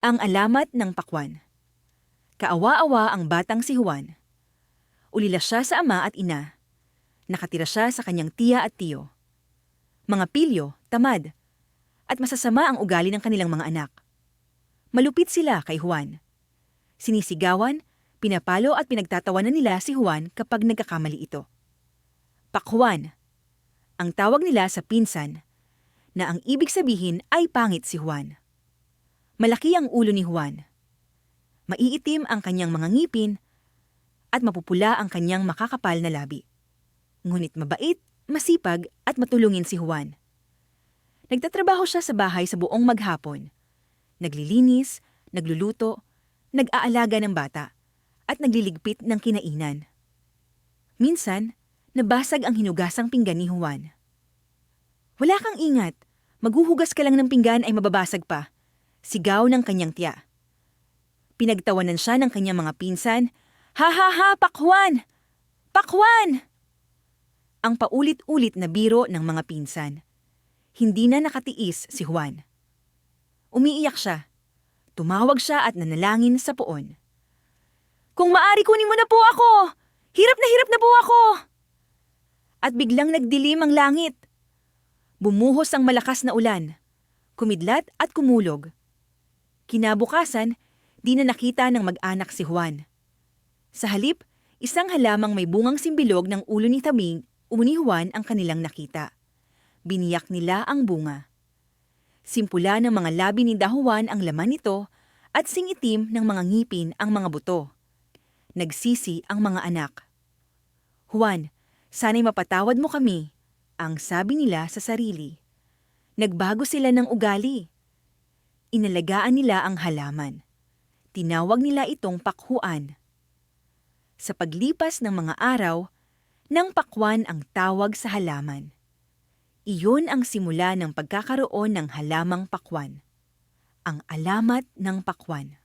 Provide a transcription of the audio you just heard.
Ang alamat ng pakwan. Kaawa-awa ang batang si Juan. Ulila siya sa ama at ina. Nakatira siya sa kanyang tiya at tiyo. Mga pilyo, tamad, at masasama ang ugali ng kanilang mga anak. Malupit sila kay Juan. Sinisigawan, pinapalo at pinagtatawanan nila si Juan kapag nagkakamali ito. Pakwan. Ang tawag nila sa pinsan, na ang ibig sabihin ay pangit si Juan. Malaki ang ulo ni Juan. Maiitim ang kanyang mga ngipin at mapupula ang kanyang makakapal na labi. Ngunit mabait, masipag at matulungin si Juan. Nagtatrabaho siya sa bahay sa buong maghapon. Naglilinis, nagluluto, nag-aalaga ng bata, at nagliligpit ng kinainan. Minsan, nabasag ang hinugasang pinggan ni Juan. Wala kang ingat. Maghuhugas ka lang ng pinggan ay mababasag pa. Sigaw ng kanyang tiya. Pinagtawanan siya ng kanyang mga pinsan. Ha ha ha, Pakwan! Pakwan! Ang paulit-ulit na biro ng mga pinsan. Hindi na nakatiis si Juan. Umiiyak siya. Tumawag siya at nanalangin sa poon. Kung maari kunin mo na po ako! Hirap na hirap na po ako! At biglang nagdilim ang langit. Bumuhos ang malakas na ulan. Kumidlat at kumulog. Kinabukasan, di na nakita ng mag-anak si Juan. Sa halip, isang halamang may bungang simbilog ng ulo ni Taming, umuni Juan ang kanilang nakita. Biniyak nila ang bunga. Simpula ng mga labi ni Dahuan ang laman nito at singitim ng mga ngipin ang mga buto. Nagsisi ang mga anak. Juan, sana'y mapatawad mo kami, ang sabi nila sa sarili. Nagbago sila ng ugali. Inalagaan nila ang halaman. Tinawag nila itong pakhuan. Sa paglipas ng mga araw, nang pakwan ang tawag sa halaman. Iyon ang simula ng pagkakaroon ng halamang pakwan. Ang alamat ng pakwan.